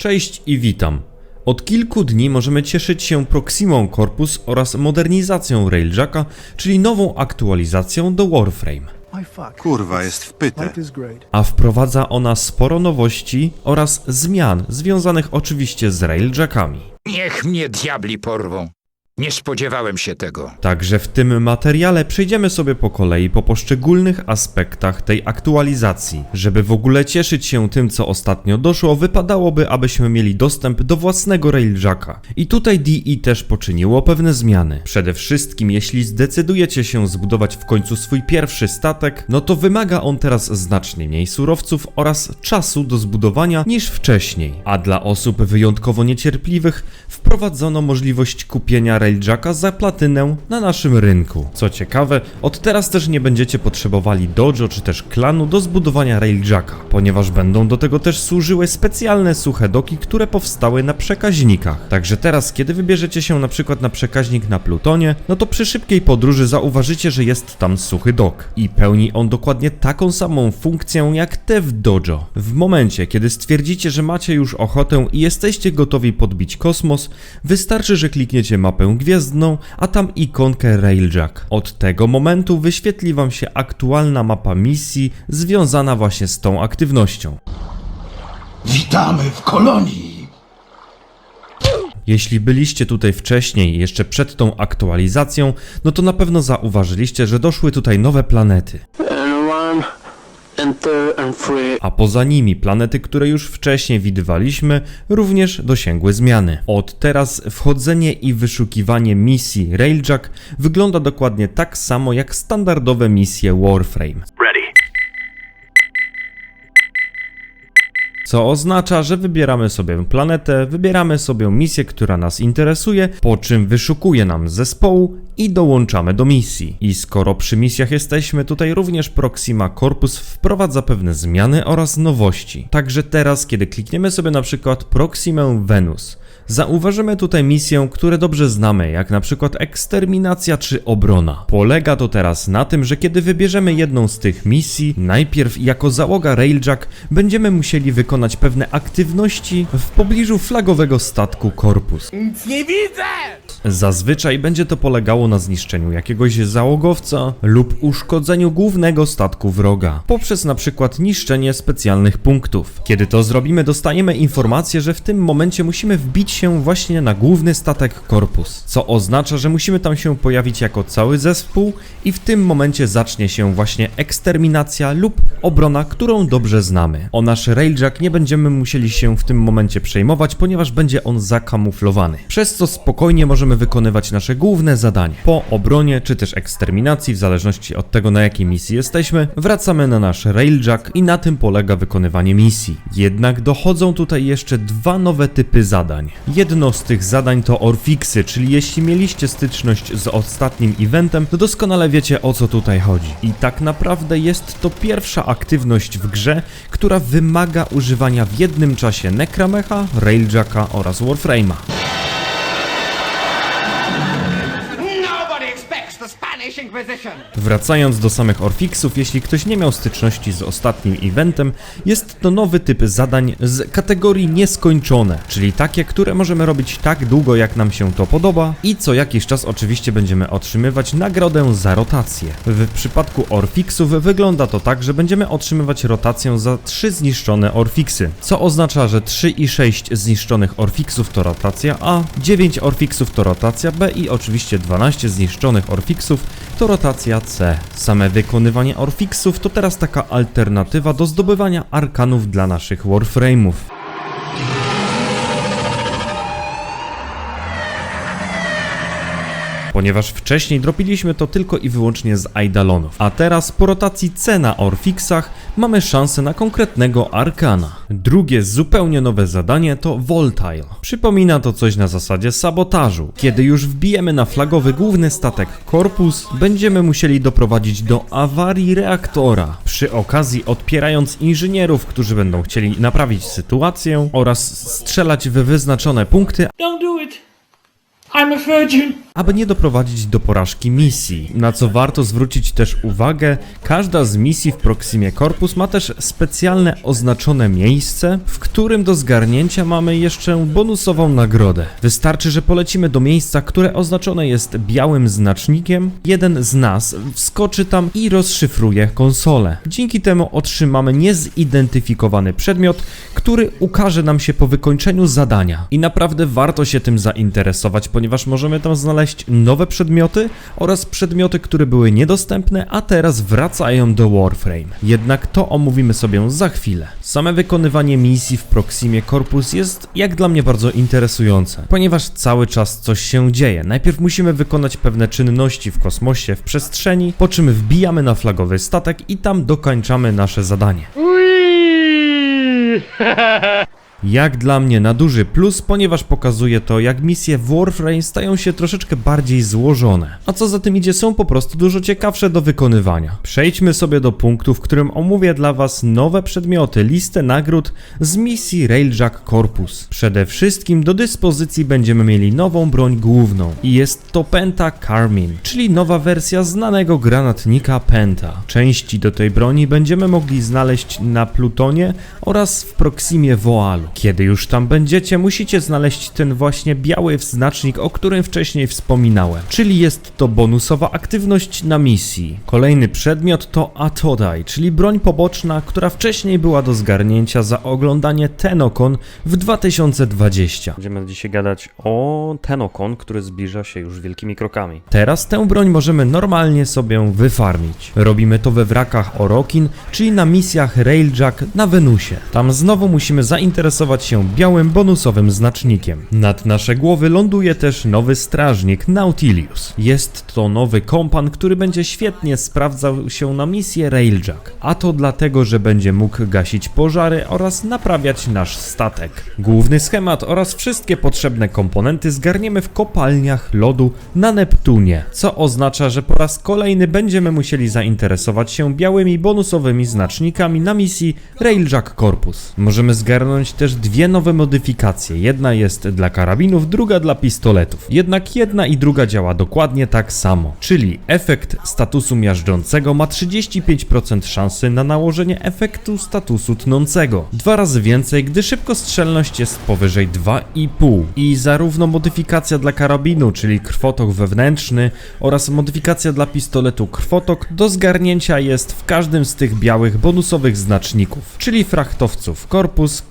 Cześć i witam. Od kilku dni możemy cieszyć się Proximą Corpus oraz modernizacją Railjacka, czyli nową aktualizacją do Warframe. Kurwa, jest wpyte. A wprowadza ona sporo nowości oraz zmian związanych oczywiście z Railjackami. Niech mnie diabli porwą. Nie spodziewałem się tego. Także w tym materiale przejdziemy sobie po kolei po poszczególnych aspektach tej aktualizacji. Żeby w ogóle cieszyć się tym, co ostatnio doszło, wypadałoby, abyśmy mieli dostęp do własnego Railjacka. I tutaj DE też poczyniło pewne zmiany. Przede wszystkim, jeśli zdecydujecie się zbudować w końcu swój pierwszy statek, no to wymaga on teraz znacznie mniej surowców oraz czasu do zbudowania niż wcześniej. A dla osób wyjątkowo niecierpliwych wprowadzono możliwość kupienia Railjacka za platynę na naszym rynku. Co ciekawe, od teraz też nie będziecie potrzebowali dojo czy też klanu do zbudowania Railjacka, ponieważ będą do tego też służyły specjalne suche doki, które powstały na przekaźnikach. Także teraz, kiedy wybierzecie się na przykład na przekaźnik na Plutonie, no to przy szybkiej podróży zauważycie, że jest tam suchy dok i pełni on dokładnie taką samą funkcję jak te w dojo. W momencie, kiedy stwierdzicie, że macie już ochotę i jesteście gotowi podbić kosmos, wystarczy, że klikniecie mapę gwiezdną, a tam ikonkę Railjack. Od tego momentu wyświetli wam się aktualna mapa misji związana właśnie z tą aktywnością. Witamy w kolonii. Jeśli byliście tutaj wcześniej, jeszcze przed tą aktualizacją, no to na pewno zauważyliście, że doszły tutaj nowe planety. and A poza nimi planety, które już wcześniej widywaliśmy, również dosięgły zmiany. Od teraz wchodzenie i wyszukiwanie misji Railjack wygląda dokładnie tak samo jak standardowe misje Warframe. Co oznacza, że wybieramy sobie planetę, wybieramy sobie misję, która nas interesuje, po czym wyszukuje nam zespołu i dołączamy do misji. I skoro przy misjach jesteśmy, tutaj również Proxima Corpus wprowadza pewne zmiany oraz nowości. Także teraz, kiedy klikniemy sobie na przykład Proximę Venus, Zauważymy tutaj misję, które dobrze znamy, jak na przykład eksterminacja czy obrona. Polega to teraz na tym, że kiedy wybierzemy jedną z tych misji, najpierw jako załoga Railjack będziemy musieli wykonać pewne aktywności w pobliżu flagowego statku Corpus. Zazwyczaj będzie to polegało na zniszczeniu jakiegoś załogowca lub uszkodzeniu głównego statku wroga, poprzez na przykład niszczenie specjalnych punktów. Kiedy to zrobimy, dostajemy informację, że w tym momencie musimy wbić się właśnie na główny statek Korpus, co oznacza, że musimy tam się pojawić jako cały zespół i w tym momencie zacznie się właśnie eksterminacja lub obrona, którą dobrze znamy. O nasz Railjack nie będziemy musieli się w tym momencie przejmować, ponieważ będzie on zakamuflowany, przez co spokojnie możemy wykonywać nasze główne zadanie. Po obronie czy też eksterminacji, w zależności od tego na jakiej misji jesteśmy, wracamy na nasz Railjack i na tym polega wykonywanie misji. Jednak dochodzą tutaj jeszcze dwa nowe typy zadań. Jedno z tych zadań to Orfixy, czyli jeśli mieliście styczność z ostatnim eventem, to doskonale wiecie o co tutaj chodzi. I tak naprawdę jest to pierwsza aktywność w grze, która wymaga używania w jednym czasie Necramecha, Railjacka oraz Warframe'a. Wracając do samych Orfixów, jeśli ktoś nie miał styczności z ostatnim eventem, jest to nowy typ zadań z kategorii nieskończone, czyli takie, które możemy robić tak długo, jak nam się to podoba i co jakiś czas oczywiście będziemy otrzymywać nagrodę za rotację. W przypadku Orfixów wygląda to tak, że będziemy otrzymywać rotację za 3 zniszczone Orfixy, co oznacza, że 3 i 6 zniszczonych Orfixów to rotacja A, 9 Orfixów to rotacja B i oczywiście 12 zniszczonych Orfixów to rotacja C. Same wykonywanie Orfixów to teraz taka alternatywa do zdobywania arkanów dla naszych Warframe'ów. Ponieważ wcześniej dropiliśmy to tylko i wyłącznie z Eidalonów, a teraz po rotacji C na Orfixach mamy szansę na konkretnego Arkana. Drugie zupełnie nowe zadanie to Voltile. Przypomina to coś na zasadzie sabotażu. Kiedy już wbijemy na flagowy główny statek Korpus, będziemy musieli doprowadzić do awarii reaktora. Przy okazji odpierając inżynierów, którzy będą chcieli naprawić sytuację oraz strzelać w wyznaczone punkty, don't do it I'm a virgin. aby nie doprowadzić do porażki misji. Na co warto zwrócić też uwagę, każda z misji w Proximie Corpus ma też specjalne oznaczone miejsce, w którym do zgarnięcia mamy jeszcze bonusową nagrodę. Wystarczy, że polecimy do miejsca, które oznaczone jest białym znacznikiem, jeden z nas wskoczy tam i rozszyfruje konsolę. Dzięki temu otrzymamy niezidentyfikowany przedmiot, który ukaże nam się po wykończeniu zadania. I naprawdę warto się tym zainteresować, ponieważ możemy tam znaleźć nowe przedmioty oraz przedmioty, które były niedostępne, a teraz wracają do Warframe. Jednak to omówimy sobie za chwilę. Same wykonywanie misji w Proximie Corpus jest jak dla mnie bardzo interesujące, ponieważ cały czas coś się dzieje. Najpierw musimy wykonać pewne czynności w kosmosie, w przestrzeni, po czym wbijamy na flagowy statek i tam dokończamy nasze zadanie. Jak dla mnie na duży plus, ponieważ pokazuje to, jak misje w Warframe stają się troszeczkę bardziej złożone. A co za tym idzie, są po prostu dużo ciekawsze do wykonywania. Przejdźmy sobie do punktu, w którym omówię dla Was nowe przedmioty, listę nagród z misji Railjack Corpus. Przede wszystkim do dyspozycji będziemy mieli nową broń główną i jest to Penta Carmine, czyli nowa wersja znanego granatnika Penta. Części do tej broni będziemy mogli znaleźć na Plutonie oraz w Proximie Voalu. Kiedy już tam będziecie, musicie znaleźć ten właśnie biały znacznik, o którym wcześniej wspominałem, czyli jest to bonusowa aktywność na misji. Kolejny przedmiot to Atodai, czyli broń poboczna, która wcześniej była do zgarnięcia za oglądanie Tenokon w 2020. Będziemy dzisiaj gadać o Tenokon, który zbliża się już wielkimi krokami. Teraz tę broń możemy normalnie sobie wyfarmić. Robimy to we wrakach Orokin, czyli na misjach Railjack na Wenusie. Tam znowu musimy zainteresować się białym bonusowym znacznikiem. Nad nasze głowy ląduje też nowy strażnik Nautilius. Jest to nowy kompan, który będzie świetnie sprawdzał się na misję Railjack. A to dlatego, że będzie mógł gasić pożary oraz naprawiać nasz statek. Główny schemat oraz wszystkie potrzebne komponenty zgarniemy w kopalniach lodu na Neptunie, co oznacza, że po raz kolejny będziemy musieli zainteresować się białymi bonusowymi znacznikami na misji Railjack Corpus. Możemy zgarnąć też dwie nowe modyfikacje. Jedna jest dla karabinów, druga dla pistoletów. Jednak jedna i druga działa dokładnie tak samo. Czyli efekt statusu miażdżącego ma 35% szansy na nałożenie efektu statusu tnącego. Dwa razy więcej, gdy szybkostrzelność jest powyżej 2,5. I zarówno modyfikacja dla karabinu, czyli krwotok wewnętrzny oraz modyfikacja dla pistoletu krwotok do zgarnięcia jest w każdym z tych białych bonusowych znaczników, czyli frachtowców korpus,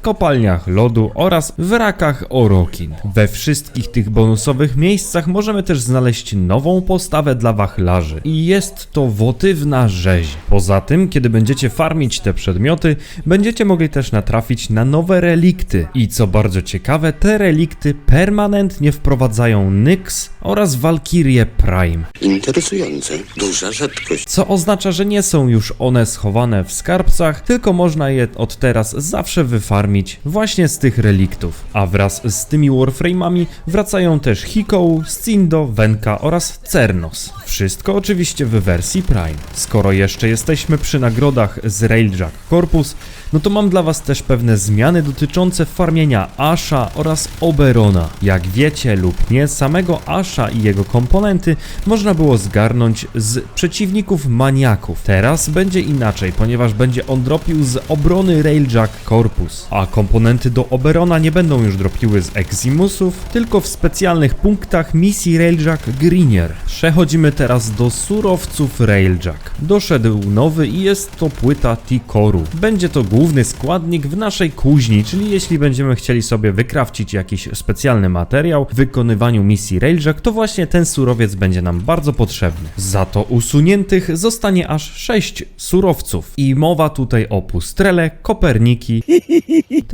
kopalniach lodu oraz wrakach Orokin. We wszystkich tych bonusowych miejscach możemy też znaleźć nową postawę dla wachlarzy i jest to wotywna rzeź. Poza tym, kiedy będziecie farmić te przedmioty, będziecie mogli też natrafić na nowe relikty i co bardzo ciekawe, te relikty permanentnie wprowadzają Nyx oraz Valkyrie Prime. Interesujące. Duża rzadkość. Co oznacza, że nie są już one schowane w skarbcach, tylko można je od teraz zawsze wyfarmić właśnie z tych reliktów. A wraz z tymi warframe'ami wracają też Hikou, Scindo, Venka oraz Cernos. Wszystko oczywiście w wersji Prime. Skoro jeszcze jesteśmy przy nagrodach z Railjack Corpus, no to mam dla was też pewne zmiany dotyczące farmienia Asha oraz Oberona. Jak wiecie lub nie, samego Asha i jego komponenty można było zgarnąć z przeciwników maniaków. Teraz będzie inaczej, ponieważ będzie on dropił z obrony Railjack Corpus, a komponenty do Oberona nie będą już dropiły z Eximusów, tylko w specjalnych punktach misji Railjack Grinier. Przechodzimy teraz do surowców Railjack. Doszedł nowy i jest to płyta T-Core'u. Będzie to główny składnik w naszej kuźni, czyli jeśli będziemy chcieli sobie wykrawcić jakiś specjalny materiał w wykonywaniu misji Railjack, to właśnie ten surowiec będzie nam bardzo potrzebny. Za to usuniętych zostanie aż 6 surowców. I mowa tutaj o pustrele, koperniki,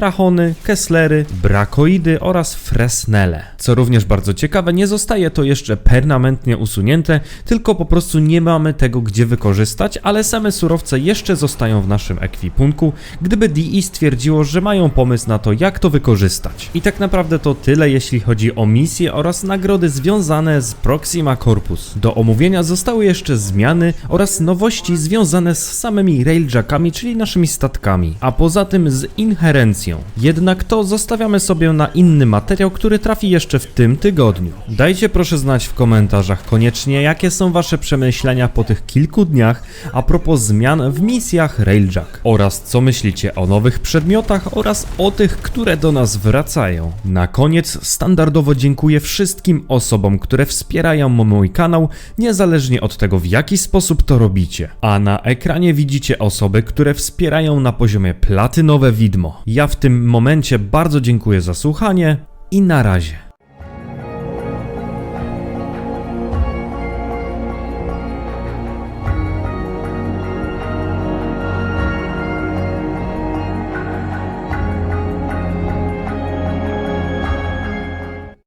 kesslery, brakoidy oraz fresnele. Co również bardzo ciekawe, nie zostaje to jeszcze permanentnie usunięte, tylko po prostu nie mamy tego gdzie wykorzystać, ale same surowce jeszcze zostają w naszym ekwipunku, gdyby DI stwierdziło, że mają pomysł na to, jak to wykorzystać. I tak naprawdę to tyle, jeśli chodzi o misje oraz nagrody związane z Proxima Corpus. Do omówienia zostały jeszcze zmiany oraz nowości związane z samymi railjackami, czyli naszymi statkami, a poza tym z inherencją. Jednak to zostawiamy sobie na inny materiał, który trafi jeszcze w tym tygodniu. Dajcie proszę znać w komentarzach koniecznie, jakie są wasze przemyślenia po tych kilku dniach a propos zmian w misjach Railjack oraz co myślicie o nowych przedmiotach oraz o tych, które do nas wracają. Na koniec standardowo dziękuję wszystkim osobom, które wspierają mój kanał, niezależnie od tego w jaki sposób to robicie. A na ekranie widzicie osoby, które wspierają na poziomie platynowe widmo. Ja w tym momencie bardzo dziękuję za słuchanie i na razie.